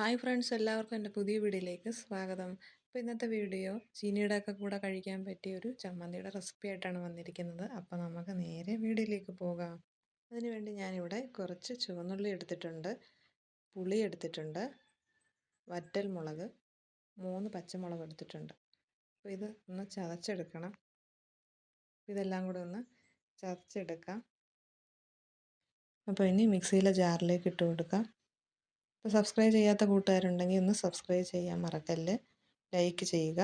Hi friends എല്ലാവർക്കും എന്റെ പുതിയ വീഡിയോയിലേക്ക് സ്വാഗതം. അപ്പോൾ ഇന്നത്തെ വീഡിയോ ചീനിയുടെ ഒക്കെ കൂടെ കഴിക്കാൻ പറ്റിയ ഒരു ചമ്മന്തിയുടെ റെസിപ്പി ആയിട്ടാണ് വന്നിരിക്കുന്നത്. അപ്പോൾ നമുക്ക് നേരെ വീഡിയോയിലേക്ക് പോകാം. അതിനുവേണ്ടി ഞാനിവിടെ കുറച്ച് ചുവന്നുള്ളി എടുത്തിട്ടുണ്ട്. പുളി എടുത്തിട്ടുണ്ട്. വറ്റൽ മുളക്. മൂന്ന് പച്ചമുളക് എടുത്തിട്ടുണ്ട്. അപ്പോൾ ഇത് ഒന്ന് ചതച്ചെടുക്കണം. ഇതെല്ലാം കൂടെ ഒന്ന് ചതച്ചെടുക്കാം. അപ്പോൾ ഇനി മിക്സിയിലെ ജാറിലേക്ക് ഇട്ട് കൊടുക്കാം. അപ്പോൾ സബ്സ്ക്രൈബ് ചെയ്യാത്ത കൂട്ടുകാരുണ്ടെങ്കിൽ ഒന്ന് സബ്സ്ക്രൈബ് ചെയ്യാൻ മറക്കല്ല്. ലൈക്ക് ചെയ്യുക.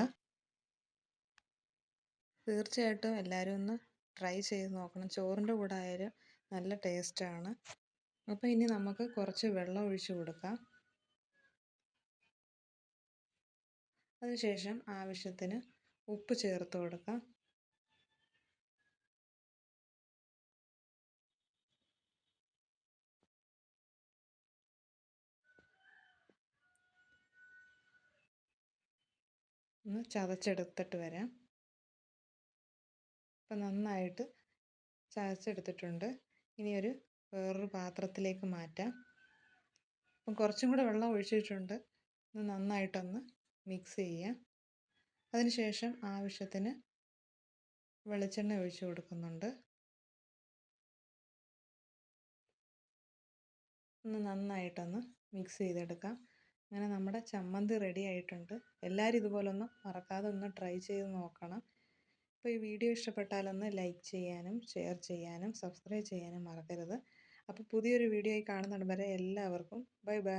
തീർച്ചയായിട്ടും എല്ലാവരും ഒന്ന് ട്രൈ ചെയ്ത് നോക്കണം. ചോറിന്റെ കൂടെ ആയാലും നല്ല ടേസ്റ്റാണ് അപ്പോൾ ഇനി നമുക്ക് കുറച്ച് വെള്ളം ഒഴിച്ചു കൊടുക്കാം. അതിനുശേഷം ആവശ്യത്തിന് ഉപ്പ് ചേർത്ത് കൊടുക്കാം. ഒന്ന് ചതച്ചെടുത്തിട്ട് വരാം. അപ്പം നന്നായിട്ട് ചതച്ചെടുത്തിട്ടുണ്ട്. ഇനി ഒരു വേറൊരു പാത്രത്തിലേക്ക് മാറ്റാം. അപ്പം കുറച്ചും കൂടെ വെള്ളം ഒഴിച്ചിട്ടുണ്ട്. ഒന്ന് നന്നായിട്ടൊന്ന് മിക്സ് ചെയ്യാം. അതിനുശേഷം ആവശ്യത്തിന് വെളിച്ചെണ്ണ ഒഴിച്ചു കൊടുക്കുന്നുണ്ട്. ഒന്ന് നന്നായിട്ടൊന്ന് മിക്സ് ചെയ്തെടുക്കാം. അങ്ങനെ നമ്മുടെ ചമ്മന്തി റെഡി ആയിട്ടുണ്ട്. എല്ലാവരും ഇതുപോലൊന്ന് മറക്കാതെ ഒന്ന് ട്രൈ ചെയ്ത് നോക്കണം. അപ്പോൾ ഈ വീഡിയോ ഇഷ്ടപ്പെട്ടാലൊന്ന് ലൈക്ക് ചെയ്യാനും ഷെയർ ചെയ്യാനും സബ്സ്ക്രൈബ് ചെയ്യാനും മറക്കരുത്. അപ്പോൾ പുതിയൊരു വീഡിയോ ആയി കാണുന്നിടം വരെ എല്ലാവർക്കും ബൈ ബൈ